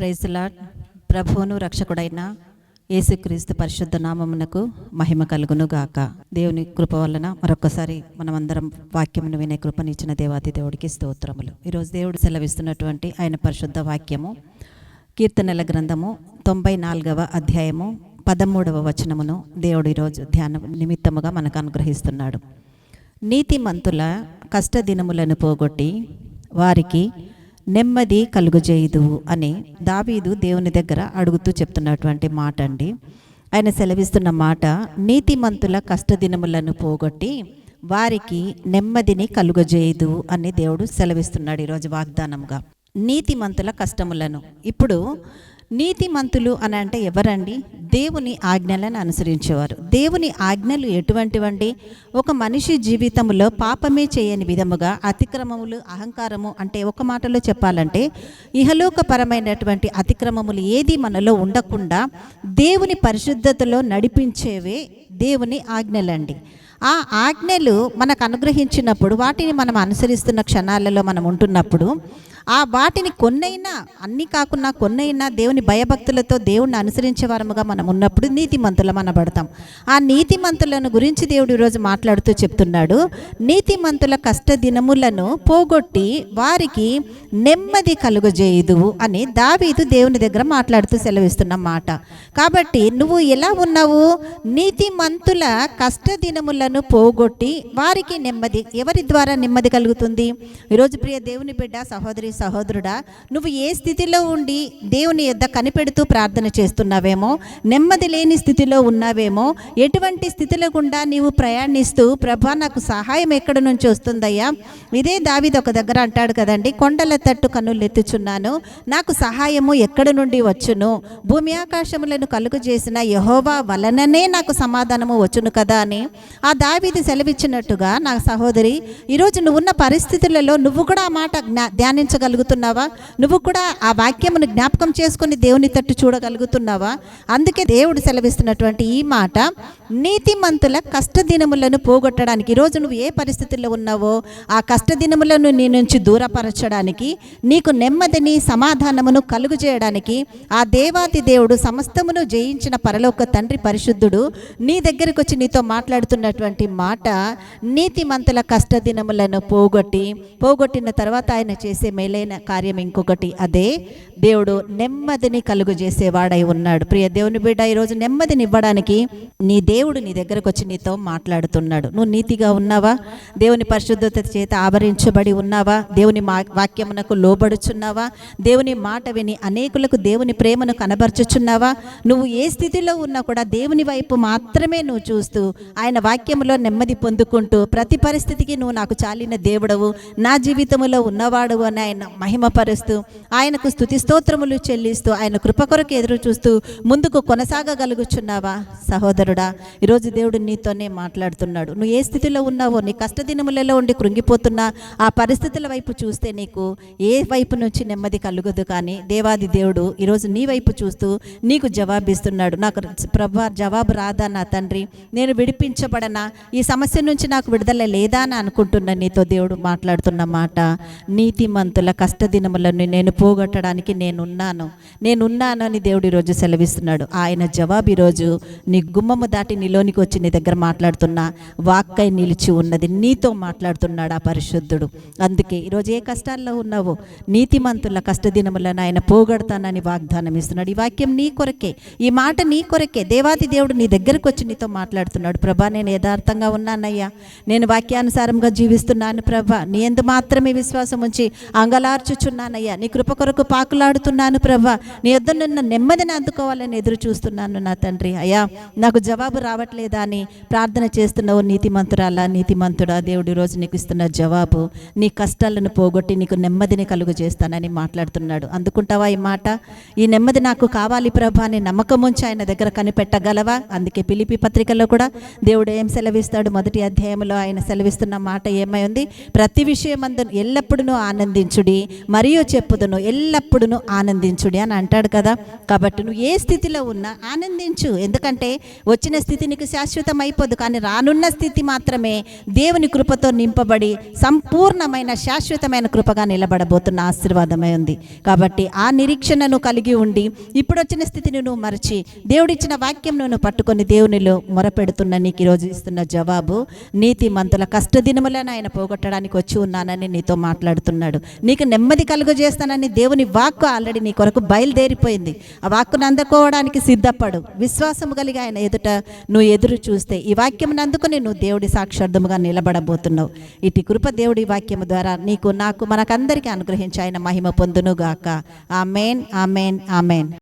ప్రైజ్లా ప్రభువును రక్షకుడైన యేసుక్రీస్తు పరిశుద్ధ నామమునకు మహిమ కలుగును గాక దేవుని కృప వలన మరొకసారి మనమందరం వాక్యమును వినే కృపనిచ్చిన దేవాది దేవుడికి స్తోత్రములు. ఈరోజు దేవుడు సెలవిస్తున్నటువంటి ఆయన పరిశుద్ధ వాక్యము కీర్తనల గ్రంథము తొంభై నాలుగవ అధ్యాయము పదమూడవ వచనమును దేవుడు ఈరోజు ధ్యాన నిమిత్తముగా మనకు అనుగ్రహిస్తున్నాడు. నీతిమంతుల కష్టదినములను పోగొట్టి వారికి నెమ్మది కలుగజేయుదు అని దావీదు దేవుని దగ్గర అడుగుతూ చెప్తున్నటువంటి మాట అండి ఆయన సెలవిస్తున్న మాట నీతిమంతుల కష్టదినములను పోగొట్టి వారికి నెమ్మదిని కలుగజేయదు అని దేవుడు సెలవిస్తున్నాడు ఈరోజు వాగ్దానంగా నీతిమంతుల కష్టములను. ఇప్పుడు నీతిమంతులు అని అంటే ఎవరండి? దేవుని ఆజ్ఞలను అనుసరించేవారు. దేవుని ఆజ్ఞలు ఎటువంటివండి ఒక మనిషి జీవితంలో పాపమే చేయని విధముగా అతిక్రమములు అహంకారము అంటే ఒక మాటలో చెప్పాలంటే ఇహలోకపరమైనటువంటి అతిక్రమములు ఏది మనలో ఉండకుండా దేవుని పరిశుద్ధతలో నడిపించేవే దేవుని ఆజ్ఞలండి. ఆ ఆజ్ఞలు మనకు అనుగ్రహించినప్పుడు వాటిని మనం అనుసరిస్తున్న క్షణాలలో మనం ఉంటున్నప్పుడు ఆ వాటిని కొన్నైనా అన్ని కాకుండా కొన్నైనా దేవుని భయభక్తులతో దేవుణ్ణి అనుసరించే వారముగా మనం ఉన్నప్పుడు నీతిమంతులం అనబడతాం. ఆ నీతిమంతులను గురించి దేవుడు ఈరోజు మాట్లాడుతూ చెప్తున్నాడు. నీతిమంతుల కష్ట దినములను పోగొట్టి వారికి నెమ్మది కలుగజేయదు అని దావీదు దేవుని దగ్గర మాట్లాడుతూ సెలవిస్తున్న మాట. కాబట్టి నువ్వు ఎలా ఉన్నావు? నీతిమంతుల కష్ట దినములను పోగొట్టి వారికి నెమ్మది ఎవరి ద్వారా నెమ్మది కలుగుతుంది? ఈరోజు ప్రియ దేవుని బిడ్డ సహోదరి సహోదరుడా నువ్వు ఏ స్థితిలో ఉండి దేవుని యొద్ద కనిపెడుతూ ప్రార్థన చేస్తున్నావేమో నెమ్మది లేని స్థితిలో ఉన్నావేమో ఎటువంటి స్థితిలో గుండా నీవు ప్రయాణిస్తూ ప్రభా నాకు సహాయం ఎక్కడ నుంచి వస్తుందయ్యా? ఇదే దావిది ఒక దగ్గర అంటాడు కదండి కొండల తట్టు కన్నులు ఎత్తుచున్నాను నాకు సహాయము ఎక్కడ నుండి వచ్చును? భూమి ఆకాశములను కలుగు చేసిన యహోవా వలననే నాకు సమాధానము వచ్చును కదా అని ఆ దావిది సెలవిచ్చినట్టుగా నా సహోదరి ఈరోజు నువ్వున్న పరిస్థితులలో నువ్వు కూడా ఆ మాట జ్ఞా ధ్యానించగలుగుతున్నావా నువ్వు కూడా ఆ వాక్యమును జ్ఞాపకం చేసుకుని దేవుని తట్టు చూడగలుగుతున్నావా? అందుకే దేవుడు సెలవిస్తున్నటువంటి ఈ మాట నీతిమంతుల కష్టదినములను పోగొట్టడానికి ఈరోజు నువ్వు ఏ పరిస్థితుల్లో ఉన్నావో ఆ కష్టదినములను నీ నుంచి దూరపరచడానికి నీకు నెమ్మదిని సమాధానమును కలుగు చేయడానికి ఆ దేవాతి దేవుడు సమస్తమును జయించిన పరలోక తండ్రి పరిశుద్ధుడు నీ దగ్గరికి వచ్చి నీతో మాట్లాడుతున్నటువంటి మాట నీతిమంతుల కష్టదినములను పోగొట్టి పోగొట్టిన తర్వాత ఆయన చేసే మేలైన కార్యం ఇంకొకటి అదే. దేవుడు నెమ్మదిని కలుగు చేసేవాడై ఉన్నాడు. ప్రియ దేవుని బిడ్డ ఈరోజు నెమ్మదినివ్వడానికి నీ దేవుడు నీ దగ్గరకు వచ్చి నీతో మాట్లాడుతున్నాడు. నువ్వు నీతిగా ఉన్నావా? దేవుని పరిశుద్ధత చేత ఆవరించబడి ఉన్నావా? దేవుని మా వాక్యమునకు లోబడుచున్నావా? దేవుని మాట విని అనేకులకు దేవుని ప్రేమను కనబరచుచున్నావా? నువ్వు ఏ స్థితిలో ఉన్నా కూడా దేవుని వైపు మాత్రమే నువ్వు చూస్తూ ఆయన వాక్యంలో నెమ్మది పొందుకుంటూ ప్రతి పరిస్థితికి నువ్వు నాకు చాలిన దేవుడవు నా జీవితంలో ఉన్నవాడు అని ఆయన మహిమపరుస్తూ ఆయనకు స్థుతి స్తోత్రములు చెల్లిస్తూ ఆయన కృప కొరకు ఎదురు చూస్తూ ముందుకు కొనసాగగలుగుచున్నావా? సహోదరుడా ఈరోజు దేవుడు నీతోనే మాట్లాడుతున్నాడు. నువ్వు ఏ స్థితిలో ఉన్నావో నీ కష్టదినములలో ఉండి కృంగిపోతున్నా ఆ పరిస్థితుల వైపు చూస్తే నీకు ఏ వైపు నుంచి నెమ్మది కలుగదు కానీ దేవాది దేవుడు ఈరోజు నీ వైపు చూస్తూ నీకు జవాబిస్తున్నాడు. నాకు ప్రభా జవాబు రాదా నా తండ్రి? నేను విడిపించబడనా? ఈ సమస్య నుంచి నాకు విడుదల లేదా అని అనుకుంటున్న నీతో దేవుడు మాట్లాడుతున్న మాట నీతిమంతుల కష్టదినములను నేను పోగొట్టడానికి నేనున్నాను. నేనున్నాను అని దేవుడు ఈరోజు సెలవిస్తున్నాడు. ఆయన జవాబు ఈరోజు నీ గుమ్మము దాటి నీలోనికి వచ్చి నీ దగ్గర మాట్లాడుతున్నా వాక్కై నిలిచి ఉన్నది నీతో మాట్లాడుతున్నాడు ఆ పరిశుద్ధుడు. అందుకే ఈరోజు ఏ కష్టాల్లో ఉన్నావో నీతిమంతుల కష్టదినములను ఆయన పోగొడతానని వాగ్దానం ఇస్తున్నాడు. ఈ వాక్యం నీ కొరకే ఈ మాట నీ కొరకే. దేవాది దేవుడు నీ దగ్గరకు వచ్చి నీతో మాట్లాడుతున్నాడు. ప్రభా నేను యథార్థంగా ఉన్నానయ్యా. నేను వాక్యానుసారంగా జీవిస్తున్నాను ప్రభా. నీ ఎందు మాత్రమే విశ్వాసం ఉంచి అంగ తలార్చుచున్నానయ్యా నీ కృప కొరకు పాకులాడుతున్నాను ప్రభా. నీ యొద్ద నిన్న నెమ్మదిని అందుకోవాలని ఎదురు చూస్తున్నాను నా తండ్రి. అయ్యా నాకు జవాబు రావట్లేదా అని ప్రార్థన చేస్తున్నావు నీతిమంతురాలా నీతిమంతుడా. దేవుడి రోజు నీకు ఇస్తున్న జవాబు నీ కష్టాలను పోగొట్టి నీకు నెమ్మదిని కలుగు చేస్తానని మాట్లాడుతున్నాడు. అందుకుంటావా ఈ మాట? ఈ నెమ్మది నాకు కావాలి ప్రభా అని నమ్మకం ఉంచి ఆయన దగ్గర కనిపెట్టగలవా? అందుకే పిలిపి పత్రికలో కూడా దేవుడు ఏం సెలవిస్తాడు? మొదటి అధ్యాయంలో ఆయన సెలవిస్తున్న మాట ఏమై ఉంది? ప్రతి విషయం అందరు ఎల్లప్పుడూ ఆనందించుడి. ఆనందించుడి మరియు చెప్పుదును ఎల్లప్పుడూ ఆనందించుడి అని అంటాడు కదా. కాబట్టి నువ్వు ఏ స్థితిలో ఉన్నా ఆనందించు. ఎందుకంటే వచ్చిన స్థితి నీకు శాశ్వతం అయిపోదు కానీ రానున్న స్థితి మాత్రమే దేవుని కృపతో నింపబడి సంపూర్ణమైన శాశ్వతమైన కృపగా నిలబడబోతున్న ఆశీర్వాదమై ఉంది. కాబట్టి ఆ నిరీక్షణను కలిగి ఉండి ఇప్పుడు వచ్చిన స్థితిని నువ్వు మరచి దేవుడిచ్చిన వాక్యం నువ్వు పట్టుకొని దేవునిలో మొరపెడుతున్న నీకు ఈరోజు ఇస్తున్న జవాబు నీతి మంతుల కష్టదినములను ఆయన పోగొట్టడానికి వచ్చి ఉన్నానని నీతో మాట్లాడుతున్నాడు. నీకు నెమ్మది కలుగజేస్తానని దేవుని వాక్కు ఆల్రెడీ నీ కొరకు బయలుదేరిపోయింది. ఆ వాక్కును అందుకోవడానికి సిద్ధపడు. విశ్వాసము కలిగి ఆయన ఎదుట నువ్వు ఎదురు చూస్తే ఈ వాక్యం అందుకుని నువ్వు దేవుడి సాక్షార్థముగా నిలబడబోతున్నావు. ఇటు కృప దేవుడి వాక్యము ద్వారా నీకు నాకు మనకందరికీ అనుగ్రహించి ఆయన మహిమ పొందునుగాక. ఆమెన్ ఆమెన్ ఆమెన్.